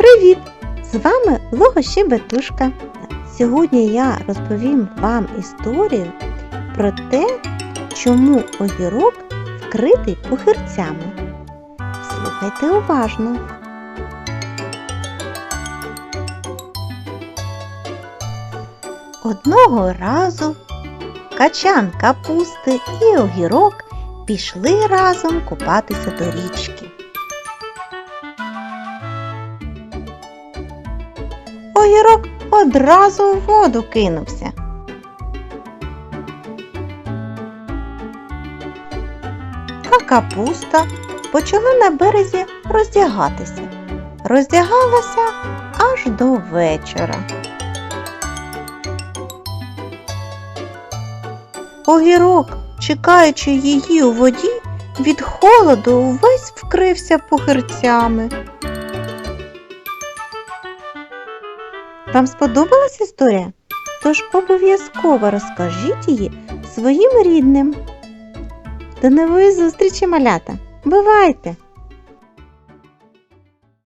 Привіт! З вами Логощебетушка. Сьогодні я розповім вам історію про те, чому огірок вкритий пухирцями. Слухайте уважно. Одного разу качан капусти і огірок пішли разом купатися до річки. Огірок одразу у воду кинувся. А капуста почала на березі роздягатися. Роздягалася аж до вечора. Огірок, чекаючи її у воді, від холоду увесь вкрився пухирцями. Вам сподобалась історія? Тож обов'язково розкажіть її своїм рідним. До нової зустрічі, малята! Бувайте!